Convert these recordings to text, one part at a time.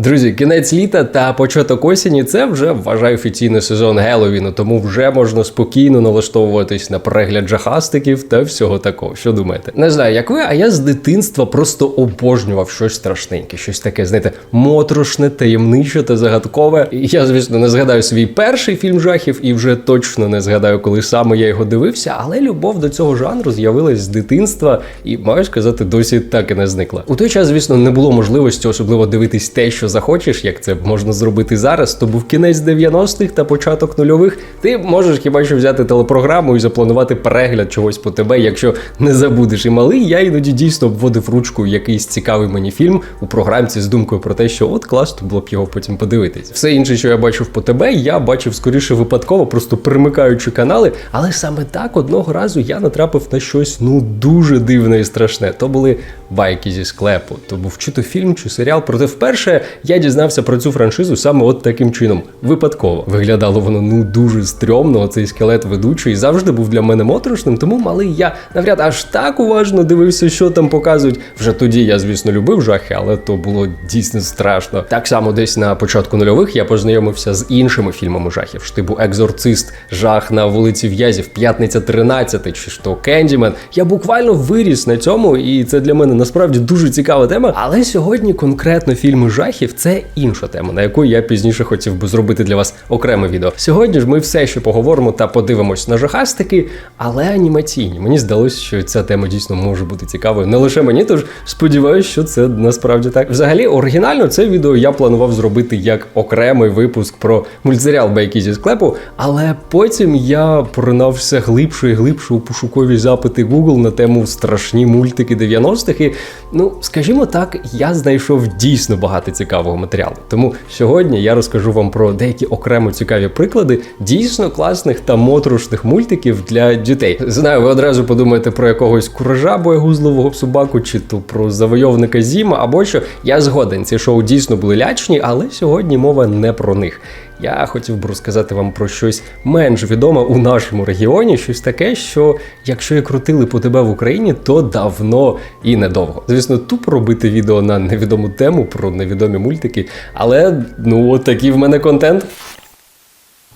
Друзі, кінець літа та початок осені це вже вважаю офіційний сезон Геловіну, тому вже можна спокійно налаштовуватись на перегляд жахастиків та всього такого. Що думаєте? Не знаю, як ви, а я з дитинства просто обожнював щось страшненьке, щось таке, знаєте, моторошне, таємниче та загадкове. Я, звісно, не згадаю свій перший фільм жахів і вже точно не згадаю, коли саме я його дивився, але любов до цього жанру з'явилась з дитинства і маю сказати, досі так і не зникла. У той час, звісно, не було можливості особливо дивитись те, що захочеш, як це можна зробити зараз. То був кінець 90-х та початок нульових. Ти можеш хіба що взяти телепрограму і запланувати перегляд чогось по тебе, якщо не забудеш. І малий я іноді дійсно обводив ручкою якийсь цікавий мені фільм у програмці з думкою про те, що от класно було б його потім подивитись. Все інше, що я бачив по тебе, я бачив скоріше випадково, просто перемикаючи канали. Але саме так одного разу я натрапив на щось ну дуже дивне і страшне. То були байки зі склепу. То був чи то фільм, чи серіал. Проте вперше я дізнався про цю франшизу саме от таким чином. Випадково виглядало воно ну дуже стрьомно. Цей скелет ведучий завжди був для мене моторошним, тому малий я навряд аж так уважно дивився, що там показують. Вже тоді я, звісно, любив жахи, але то було дійсно страшно. Так само, десь на початку нульових я познайомився з іншими фільмами жахів, штибу Екзорцист, жах на вулиці В'язів, П'ятниця 13 чи що Кендімен. Я буквально виріс на цьому, і це для мене насправді дуже цікава тема. Але сьогодні конкретно фільми жахів це інша тема, на яку я пізніше хотів би зробити для вас окреме відео. Сьогодні ж ми все ще поговоримо та подивимось на жахастики, але анімаційні. Мені здалося, що ця тема дійсно може бути цікавою не лише мені, тож сподіваюся, що це насправді так. Взагалі, оригінально це відео я планував зробити як окремий випуск про мультсеріал Байки зі склепу, але потім я поринався глибше і глибше у пошукові запити Google на тему страшні мультики 90-х. І ну, скажімо так, я знайшов дійсно багато цікавого матеріалу. Тому сьогодні я розкажу вам про деякі окремо цікаві приклади дійсно класних та моторошних мультиків для дітей. Знаю, ви одразу подумаєте про якогось куража боягузливого собаку, чи то про завойовника Зіма, або що я згоден. Ці шоу дійсно були лячні, але сьогодні мова не про них. Я хотів би розказати вам про щось менш відоме у нашому регіоні, щось таке, що якщо і крутили по тебе в Україні, то давно і недовго. Звісно, тупо робити відео на невідому тему про невідомі мультики, але ну от такий в мене контент.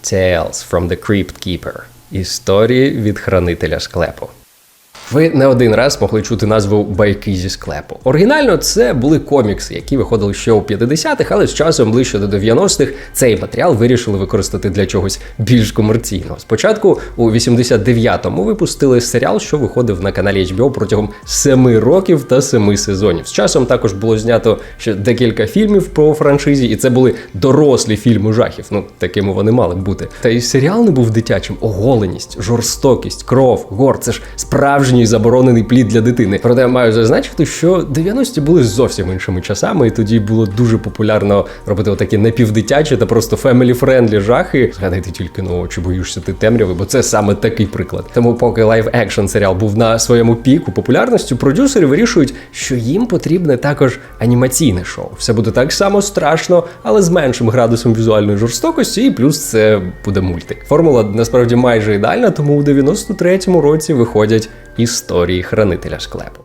Tales from the Crypt Keeper. Історії від хранителя склепу. Ви не один раз могли чути назву байки зі склепу. Оригінально це були комікси, які виходили ще у 50-х, але з часом ближче до 90-х цей матеріал вирішили використати для чогось більш комерційного. Спочатку у 89-му випустили серіал, що виходив на каналі HBO протягом 7 років та 7 сезонів. З часом також було знято ще декілька фільмів про франшизі, і це були дорослі фільми жахів. Ну такими вони мали б бути. Та й серіал не був дитячим. Оголеність, жорстокість, кров, гор це ж справжній заборонений плід для дитини. Проте маю зазначити, що 90-ті були зовсім іншими часами, і тоді було дуже популярно робити отакі напівдитячі та просто фемілі-френдлі жахи. Згадайте тільки ну, чи боїшся ти темряви, бо це саме такий приклад. Тому, поки лайв екшн серіал був на своєму піку популярності, продюсери вирішують, що їм потрібне також анімаційне шоу. Все буде так само страшно, але з меншим градусом візуальної жорстокості, і плюс це буде мультик. Формула насправді майже ідеальна, тому у 93-му році виходять історії хранителя склепу.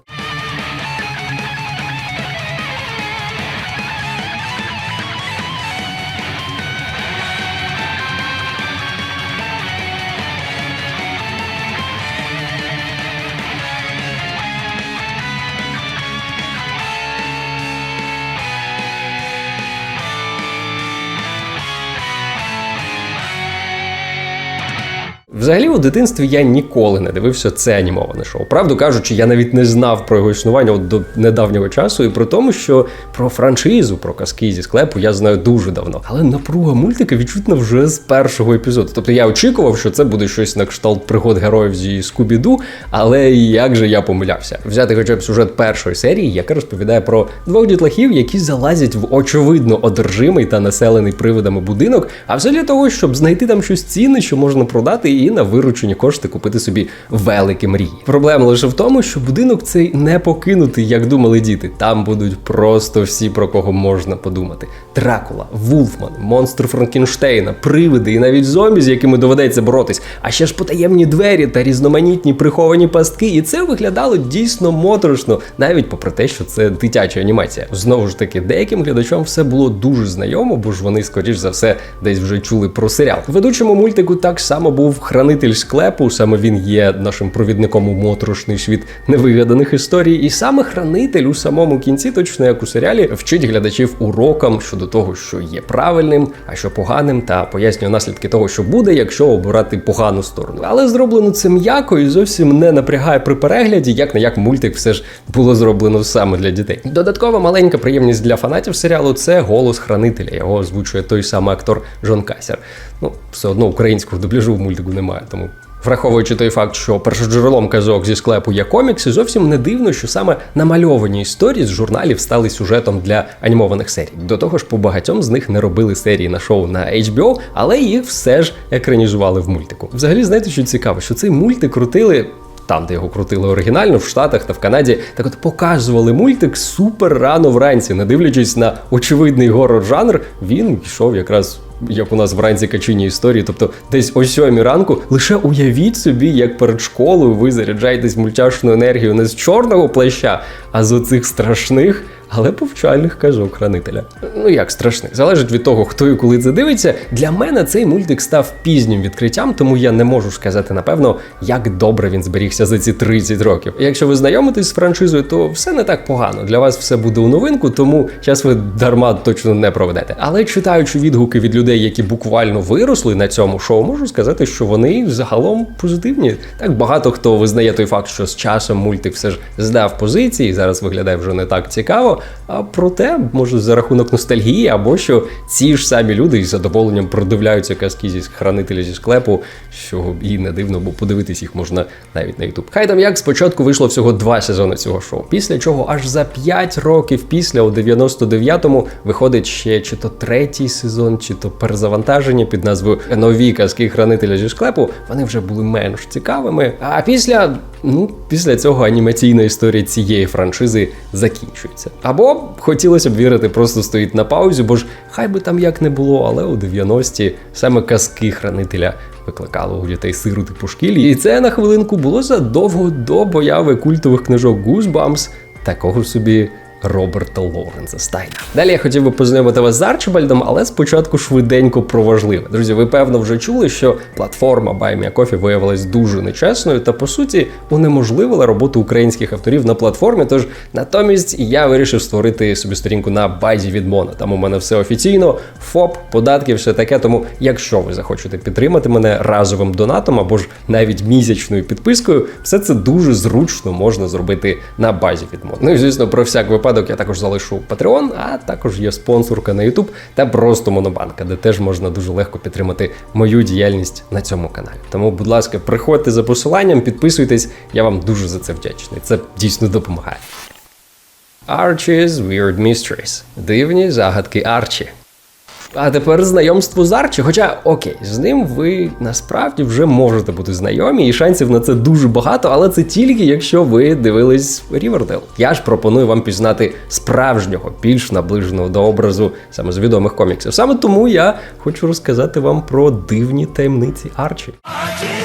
Взагалі, у дитинстві я ніколи не дивився це анімоване шоу. Правду кажучи, я навіть не знав про його існування от до недавнього часу, і про тому, що про франшизу, про казки зі склепу я знаю дуже давно. Але напруга мультика відчутна вже з першого епізоду. Тобто я очікував, що це буде щось на кшталт пригод героїв зі Скубіду, але як же я помилявся? Взяти хоча б сюжет першої серії, яка розповідає про двох дітлахів, які залазять в очевидно одержимий та населений привидами будинок, а все для того, щоб знайти там щось цінне, що можна продати і на виручені кошти купити собі великі мрії. Проблема лише в тому, що будинок цей не покинутий, як думали діти. Там будуть просто всі, про кого можна подумати: Дракула, Вулфман, монстр Франкенштейна, привиди і навіть зомбі, з якими доведеться боротись, а ще ж потаємні двері та різноманітні приховані пастки. І це виглядало дійсно моторошно, навіть попри те, що це дитяча анімація. Знову ж таки, деяким глядачам все було дуже знайомо, бо ж вони, скоріш за все, десь вже чули про серіал. Ведучому мультику так само був хранитель склепу. Саме він є нашим провідником у моторошний світ невигаданих історій. І саме хранитель у самому кінці, точно як у серіалі, вчить глядачів урокам щодо того, що є правильним, а що поганим, та пояснює наслідки того, що буде, якщо обирати погану сторону. Але зроблено це м'яко і зовсім не напрягає при перегляді, як на як мультик все ж було зроблено саме для дітей. Додаткова маленька приємність для фанатів серіалу це голос хранителя. Його озвучує той самий актор Джон Касер. Ну, все одно українського дубляжу в мультику немає, тому. Враховуючи той факт, що першоджерелом казок зі склепу є комікси, зовсім не дивно, що саме намальовані історії з журналів стали сюжетом для анімованих серій. До того ж, по багатьом з них не робили серії на шоу на HBO, але їх все ж екранізували в мультику. Взагалі, знаєте, що цікаво, що цей мультик крутили. Там, де його крутили оригінально, в Штатах та в Канаді, так от показували мультик супер рано вранці, не дивлячись на очевидний горор жанр, він йшов якраз як у нас вранці качині історії, тобто десь о сьомій ранку. Лише уявіть собі, як перед школою ви заряджаєтесь мультяшну енергію не з чорного плаща, а з оцих страшних. Але повчальних казок хранителя. Ну як страшних, залежить від того, хто і коли це дивиться. Для мене цей мультик став пізнім відкриттям, тому я не можу сказати напевно, як добре він зберігся за ці 30 років. Якщо ви знайомитесь з франшизою, то все не так погано. Для вас все буде у новинку, тому час ви дарма точно не проведете. Але читаючи відгуки від людей, які буквально виросли на цьому шоу, можу сказати, що вони загалом позитивні. Так багато хто визнає той факт, що з часом мультик все ж здав позиції, зараз виглядає вже не так цікаво. А проте, може, за рахунок ностальгії, або що ці ж самі люди із задоволенням продивляються казки зі хранителя зі склепу, що і не дивно, бо подивитись їх можна навіть на Ютуб. Хай там як спочатку вийшло всього два сезони цього шоу. Після чого аж за 5 років після, у 99-му, виходить ще чи то третій сезон, чи то перезавантаження під назвою Нові казки хранителя зі склепу. Вони вже були менш цікавими. А після, ну, після цього анімаційна історія цієї франшизи закінчується. Або хотілося б вірити, просто стоїть на паузі, бо ж хай би там як не було, але у 90-ті саме казки хранителя викликали у дітей сирути по шкілі. І це на хвилинку було задовго до появи культових книжок Goosebumps, такого собі. Роберта Лоуренса Стайна. Далі я хотів би познайомити вас з Арчибальдом, але спочатку швиденько про важливе. Друзі, ви певно вже чули, що платформа BuyMeACoffee виявилась дуже нечесною та по суті унеможливила роботу українських авторів на платформі. Тож натомість я вирішив створити собі сторінку на базі від Мона. Там у мене все офіційно, ФОП, податки, все таке. Тому, якщо ви захочете підтримати мене разовим донатом або ж навіть місячною підпискою, все це дуже зручно можна зробити на базі від Мона. Ну і звісно, про всяк випадок я також залишу Patreon, а також є спонсорка на YouTube та просто Монобанка, де теж можна дуже легко підтримати мою діяльність на цьому каналі. Тому, будь ласка, приходьте за посиланням, підписуйтесь, я вам дуже за це вдячний. Це дійсно допомагає. Archie's Weird Mysteries. Дивні загадки Арчі. А тепер знайомство з Арчі. Хоча окей, з ним ви насправді вже можете бути знайомі, і шансів на це дуже багато, але це тільки якщо ви дивились Рівердейл. Я ж пропоную вам пізнати справжнього, більш наближеного до образу саме з відомих коміксів. Саме тому я хочу розказати вам про дивні таємниці Арчі. What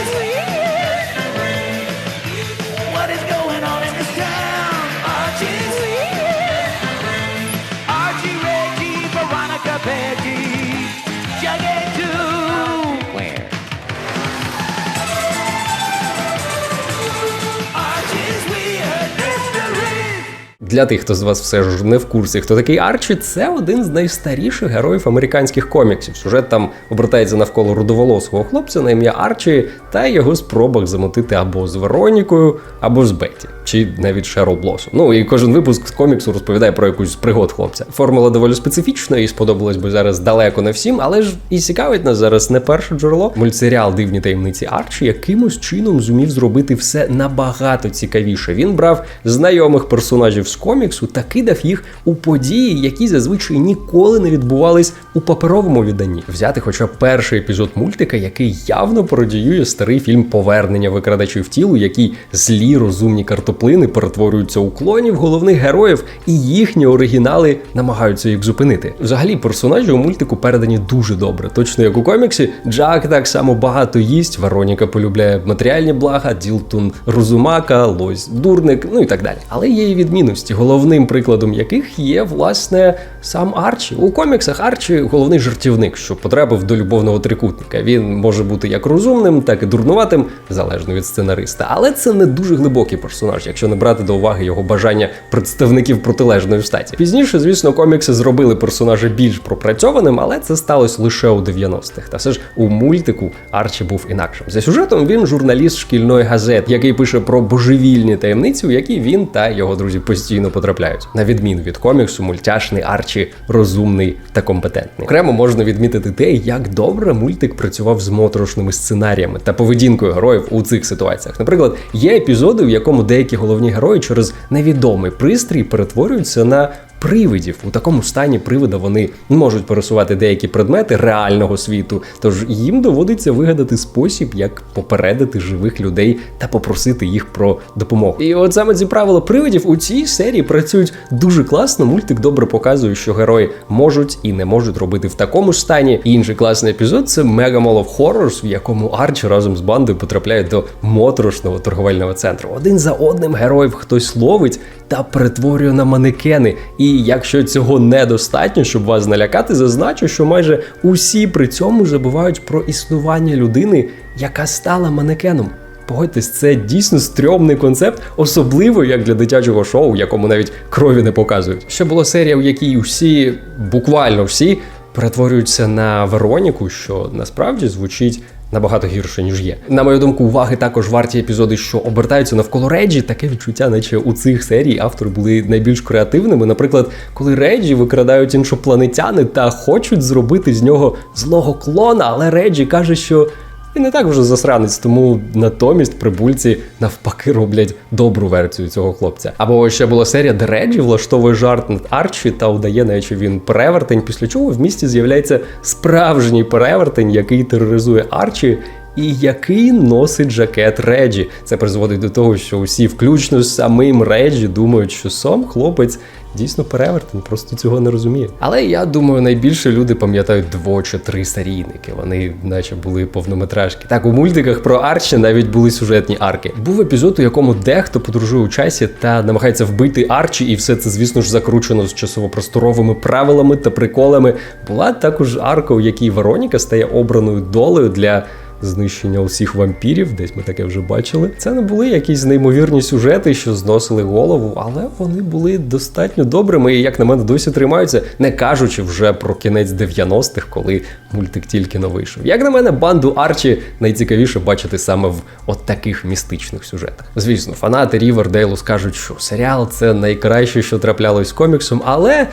Для тих, хто з вас все ж не в курсі, хто такий Арчі, це один з найстаріших героїв американських коміксів. Сюжет там обертається навколо рудоволосого хлопця на ім'я Арчі та його спробах замотити або з Веронікою, або з Беті. Чи навіть Шерл Блосом. Ну і кожен випуск з коміксу розповідає про якусь пригод хлопця. Формула доволі специфічна і сподобалась би зараз далеко не всім, але ж і цікавить нас зараз не перше джерело. Мультсеріал Дивні таємниці Арчі якимось чином зумів зробити все набагато цікавіше. Він брав знайомих персонажів з коміксу та кидав їх у події, які зазвичай ніколи не відбувались у паперовому відданні. Взяти хоча перший епізод мультика, який явно пародіює старий фільм Повернення викрадачів тілу, який злі розумні картоплини перетворюються у клонів головних героїв, і їхні оригінали намагаються їх зупинити. Взагалі, персонажі у мультику передані дуже добре, точно як у коміксі. Джак так само багато їсть. Вероніка полюбляє матеріальні блага, Ділтон розумака, Лось дурник, ну і так далі. Але є і відмінності, головним прикладом яких є власне сам Арчі. У коміксах Арчі головний жартівник, що потрапив до любовного трикутника. Він може бути як розумним, так і дурнуватим, залежно від сценариста. Але це не дуже глибокий персонаж, якщо не брати до уваги його бажання представників протилежної статі. Пізніше, звісно, комікси зробили персонажа більш пропрацьованим, але це сталося лише у 90-х. Та все ж у мультику Арчі був інакшим. За сюжетом він журналіст шкільної газети, який пише про божевільні таємниці, у які він та його друзі постійно потрапляють. На відміну від коміксу, мультяшний Арчі розумний та компетентний. Окремо можна відмітити те, як добре мультик працював з моторошними сценаріями та поведінкою героїв у цих ситуаціях. Наприклад, є епізоди, в якому деякі головні герої через невідомий пристрій перетворюються на привидів. У такому стані привида вони можуть пересувати деякі предмети реального світу, тож їм доводиться вигадати спосіб, як попередити живих людей та попросити їх про допомогу. І от саме ці правила привидів у цій серії працюють дуже класно. Мультик добре показує, що герої можуть і не можуть робити в такому стані. Інший класний епізод це Mega of Horrors, в якому Арчі разом з бандою потрапляють до моторошного торговельного центру. Один за одним героїв хтось ловить та перетворює на манекени. І якщо цього недостатньо, щоб вас налякати, зазначу, що майже усі при цьому забувають про існування людини, яка стала манекеном. Погодьтесь, це дійсно стрьомний концепт, особливо як для дитячого шоу, якому навіть крові не показують. Ще була серія, в якій усі, буквально всі, перетворюються на Вероніку, що насправді звучить набагато гірше, ніж є. На мою думку, уваги також варті епізоди, що обертаються навколо Реджі. Таке відчуття, наче у цих серій автори були найбільш креативними. Наприклад, коли Реджі викрадають іншопланетяни та хочуть зробити з нього злого клона, але Реджі каже, що. Він не так вже засранець, тому натомість прибульці навпаки роблять добру версію цього хлопця. Або ще була серія, де Реджі влаштовує жарт над Арчі та удає, наче він перевертень, після чого в місті з'являється справжній перевертень, який тероризує Арчі. І який носить жакет Реджі. Це призводить до того, що усі, включно з самим Реджі, думають, що сам хлопець дійсно перевертень, просто цього не розуміє. Але я думаю, найбільше люди пам'ятають дво чи три серійники. Вони, наче, були повнометражки. Так, у мультиках про Арчі навіть були сюжетні арки. Був епізод, у якому дехто подорожує у часі та намагається вбити Арчі, і все це, звісно ж, закручено з часово-просторовими правилами та приколами. Була також арка, у якій Вероніка стає обраною долею для знищення усіх вампірів, десь ми таке вже бачили. Це не були якісь неймовірні сюжети, що зносили голову, але вони були достатньо добрими і, як на мене, досі тримаються, не кажучи вже про кінець 90-х, коли мультик тільки не вийшов. Як на мене, банду Арчі найцікавіше бачити саме в от таких містичних сюжетах. Звісно, фанати Рівердейлу скажуть, що серіал це найкраще, що траплялось з коміксом, але.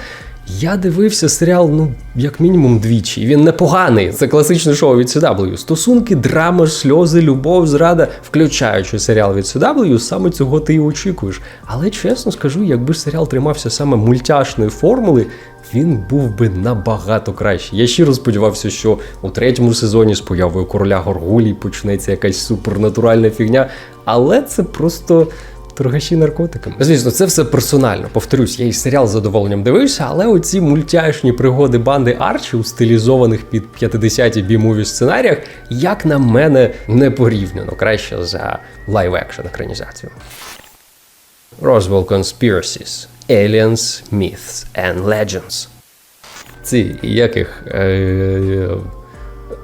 Я дивився серіал, ну, як мінімум двічі. Він непоганий. Це класичне шоу від CW. Стосунки, драма, сльози, любов, зрада, включаючи серіал від CW, саме цього ти і очікуєш. Але чесно скажу, якби серіал тримався саме мультяшної формули, він був би набагато кращий. Я щиро сподівався, що у третьому сезоні з появою короля Горгулій почнеться якась супернатуральна фігня, але це просто. Торгаші наркотиками. Звісно, це все персонально. Повторюсь, я і серіал з задоволенням дивився, але оці мультяшні пригоди банди Арчі у стилізованих під 50-ті бі-муві сценаріях, як на мене, не порівняно краще за лайв-екшн екранізацію. Roswell Conspiracies, Aliens, Myths and Legends. Ці яких е,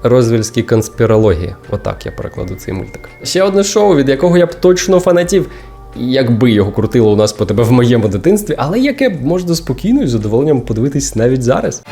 розвільські конспірології. Отак я перекладу цей мультик. Ще одне шоу, від якого я б точно фанатів. Якби його крутило у нас по тебе в моєму дитинстві, але яке можна спокійно і задоволенням подивитись навіть зараз.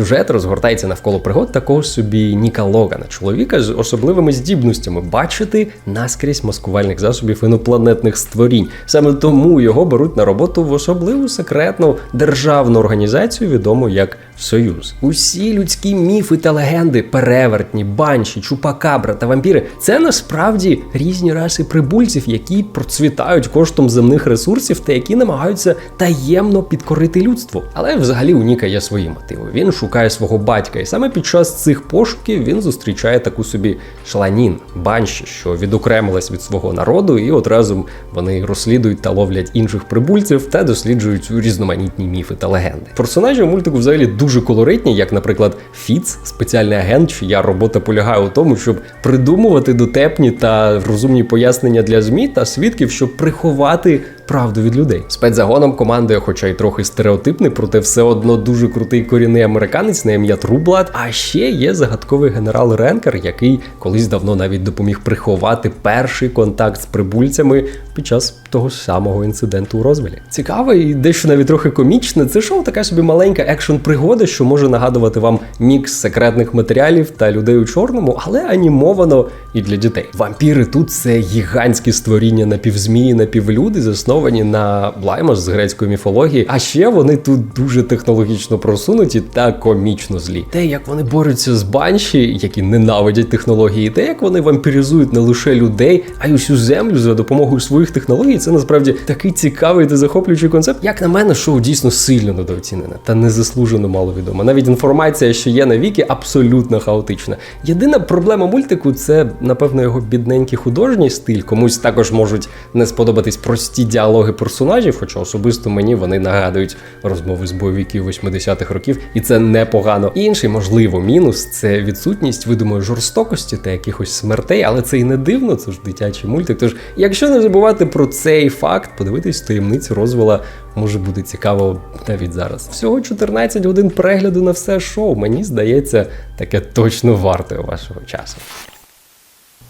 Сюжет розгортається навколо пригод такого собі Ніка Логана, чоловіка з особливими здібностями бачити наскрізь маскувальних засобів інопланетних створінь. Саме тому його беруть на роботу в особливу секретну державну організацію, відому як Союз. Усі людські міфи та легенди, перевертні, банші, чупакабра та вампіри це насправді різні раси прибульців, які процвітають коштом земних ресурсів та які намагаються таємно підкорити людство. Але взагалі у Ніка є свої мотиви. Він шукає свого батька, і саме під час цих пошуків він зустрічає таку собі шланін, банші, що відокремилась від свого народу, і одразу вони розслідують та ловлять інших прибульців та досліджують різноманітні міфи та легенди. Персонажі мультику взагалі дуже колоритні, як, наприклад, Фіц, спеціальний агент, чия робота полягає у тому, щоб придумувати дотепні та розумні пояснення для змі та свідків, щоб приховати правду від людей. Спецзагоном командує, хоча й трохи стереотипний, проте все одно дуже крутий корінний американець на ім'я Трублад. А ще є загадковий генерал Ренкер, який колись давно навіть допоміг приховати перший контакт з прибульцями під час того самого інциденту у Розвелі. Цікаве і дещо навіть трохи комічне. Це шоу така собі маленька екшн-пригода, що може нагадувати вам мікс секретних матеріалів та людей у чорному, але анімовано і для дітей. Вампіри тут це гігантські створіння напівзмії, напівлюди, засновані на Блаймос з грецької міфології. А ще вони тут дуже технологічно просунуті та комічно злі. Те, як вони борються з банші, які ненавидять технології, те, як вони вампіризують не лише людей, а й усю землю за допомогою своїх технологій, це насправді такий цікавий та захоплюючий концепт. Як на мене, шоу дійсно сильно недооцінене та незаслужено мало відомо. Навіть інформація, що є на віки, абсолютно хаотична. Єдина проблема мультику це, напевно, його бідненький художній стиль. Комусь також можуть не сподобатись прості діалоги персонажів, хоча особисто мені вони нагадують розмови з бойовиків 80-х років, і це непогано. Інший, можливо, мінус це відсутність видимої жорстокості та якихось смертей, але це і не дивно, це ж дитячий мультик. Тож, якщо не забувати про цей факт, подивитись таємниці розвила може бути цікаво навіть зараз. Всього 14 годин перегляду на все шоу. Мені здається, таке точно вартує вашого часу.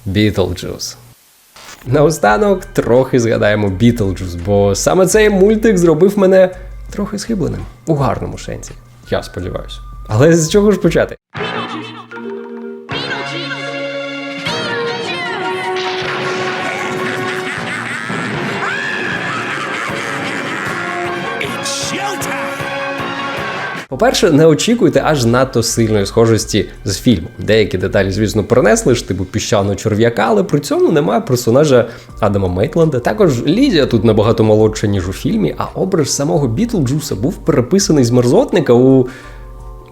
Beetlejuice. Наостанок трохи згадаємо Бітлджус, бо саме цей мультик зробив мене трохи схибленим у гарному сенсі. Я сподіваюся. Але з чого ж почати? По-перше, не очікуйте аж надто сильної схожості з фільмом. Деякі деталі, звісно, перенесли ж типу піщаного черв'яка, але при цьому немає персонажа Адама Мейтленда. Також Лідія тут набагато молодша, ніж у фільмі, а образ самого Бітлджуса був переписаний з мерзотника у.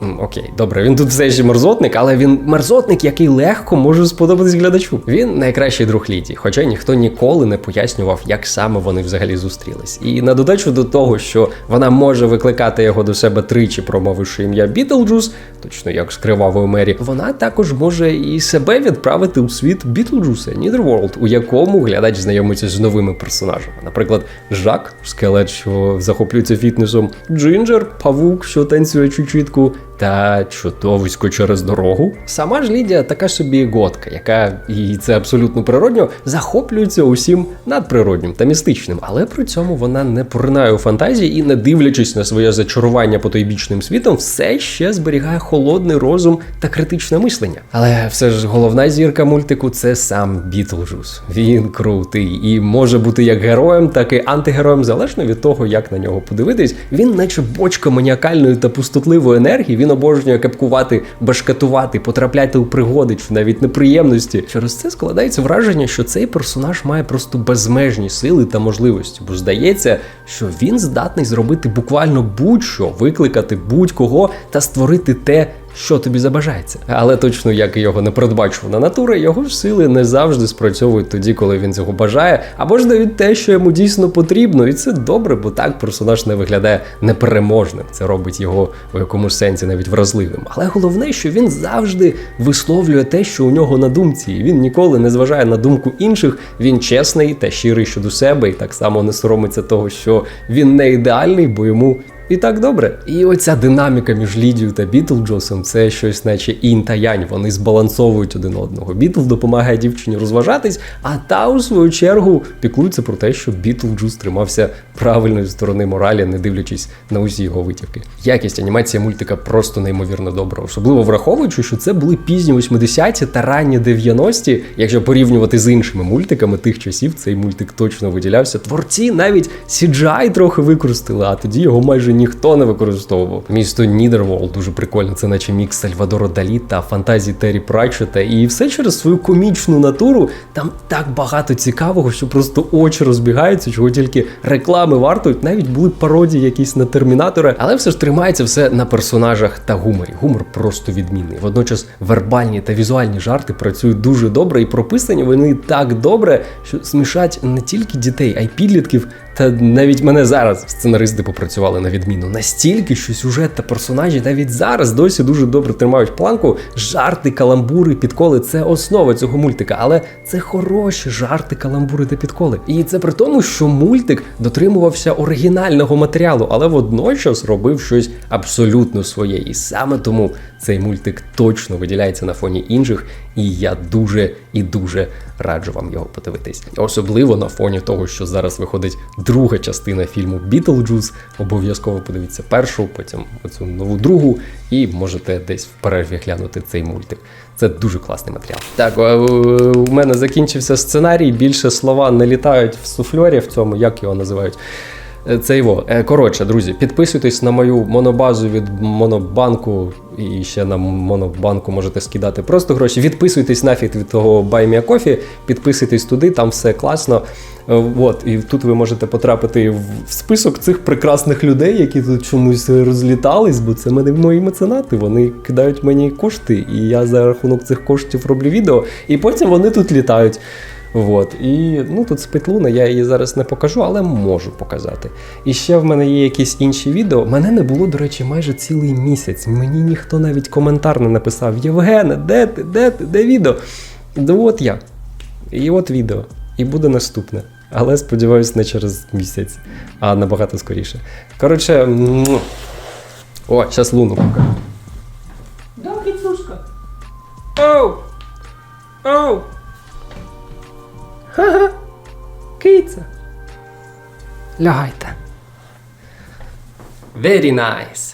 Окей, добре, він тут все ще мерзотник, але він мерзотник, який легко може сподобатись глядачу. Він найкращий друг Ліді, хоча ніхто ніколи не пояснював, як саме вони взагалі зустрілись. І на додачу до того, що вона може викликати його до себе тричі, промовивши ім'я Бітлджус, точно як з кривавої мері, вона також може і себе відправити у світ Бітлджуса, Нідерворлд, у якому глядач знайомиться з новими персонажами. Наприклад, Жак, скелет, що захоплюється фітнесом, Джинджер, павук, що танцює чучітку, та чудовисько через дорогу. Сама ж Лідія така собі готка, яка і це абсолютно природньо захоплюється усім надприроднім та містичним, але при цьому вона не поринає у фантазії і, не дивлячись на своє зачарування потойбічним світом, все ще зберігає холодний розум та критичне мислення. Але все ж головна зірка мультику це сам Бітлджус. Він крутий і може бути як героєм, так і антигероєм, залежно від того, як на нього подивитись. Він, наче бочка маніакальної та пустотливої енергії, він обожнює кепкувати, башкатувати, потрапляти у пригоди чи навіть неприємності. Через це складається враження, що цей персонаж має просто безмежні сили та можливості, бо здається, що він здатний зробити буквально будь-що, викликати будь-кого та створити те. Що тобі забажається, але точно як і його непередбачувана натура, його ж сили не завжди спрацьовують тоді, коли він цього бажає, або ж дають те, що йому дійсно потрібно, і це добре, бо так персонаж не виглядає непереможним. Це робить його у якомусь сенсі навіть вразливим. Але головне, що він завжди висловлює те, що у нього на думці, і він ніколи не зважає на думку інших. Він чесний та щирий щодо себе, і так само не соромиться того, що він не ідеальний, бо йому і так добре. І оця динаміка між Лідією та Бітлджосом це щось, наче інь та янь. Вони збалансовують один одного. Бітл допомагає дівчині розважатись, а та у свою чергу піклується про те, щоб Бітлджус тримався правильної сторони моралі, не дивлячись на усі його витівки. Якість анімації мультика просто неймовірно добра, особливо враховуючи, що це були пізні 80-ті та ранні 90-ті. Якщо порівнювати з іншими мультиками тих часів, цей мультик точно виділявся. Творці навіть CGI трохи використали, а тоді його майже ніхто не використовував. Місто Нідервол дуже прикольно, це наче мікс Сальвадора Далі та фантазії Террі Пратчета. І все через свою комічну натуру. Там так багато цікавого, що просто очі розбігаються, чого тільки реклами вартують. Навіть були пародії якісь на термінатора, але все ж тримається все на персонажах та гуморі. Гумор просто відмінний. Водночас вербальні та візуальні жарти працюють дуже добре і прописані вони так добре, що смішать не тільки дітей, а й підлітків. Та навіть мене зараз сценаристи попрацювали на відміну настільки, що сюжет та персонажі навіть зараз досі дуже добре тримають планку. Жарти, каламбури, підколи це основа цього мультика, але це хороші жарти, каламбури та підколи. І це при тому, що мультик дотримувався оригінального матеріалу, але водночас робив щось абсолютно своє. І саме тому цей мультик точно виділяється на фоні інших, і я дуже і дуже раджу вам його подивитись. Особливо на фоні того, що зараз виходить друга частина фільму Бітлджус. Обов'язково подивіться першу, потім оцю нову другу, і можете десь в перерві глянути цей мультик. Це дуже класний матеріал. Так, е, у мене закінчився сценарій. Більше слова не літають в суфльорі в цьому, як його називають. Е, Це його. Е, Коротше, друзі, підписуйтесь на мою монобазу від монобанку, і ще на монобанку можете скидати просто гроші. Відписуйтесь нафіг від того BuyMeACoffee, підписуйтесь туди, там все класно. Е, От, і тут ви можете потрапити в список цих прекрасних людей, які тут чомусь розлітались, бо це мене мої меценати. Вони кидають мені кошти, і я за рахунок цих коштів роблю відео, і потім вони тут літають. От. І ну тут спить луна, я її зараз не покажу, але можу показати. І ще в мене є якісь інші відео. Мене не було, до речі, майже цілий місяць. Мені ніхто навіть коментар не написав: Євгене, де ти? Де ти? Де відео? Да от я. І от відео. І буде наступне. Але сподіваюсь, не через місяць, а набагато скоріше. Коротше, о, зараз луну покажу. Оу! Оу! Ха-ха! Киця! Лягайте. Very nice.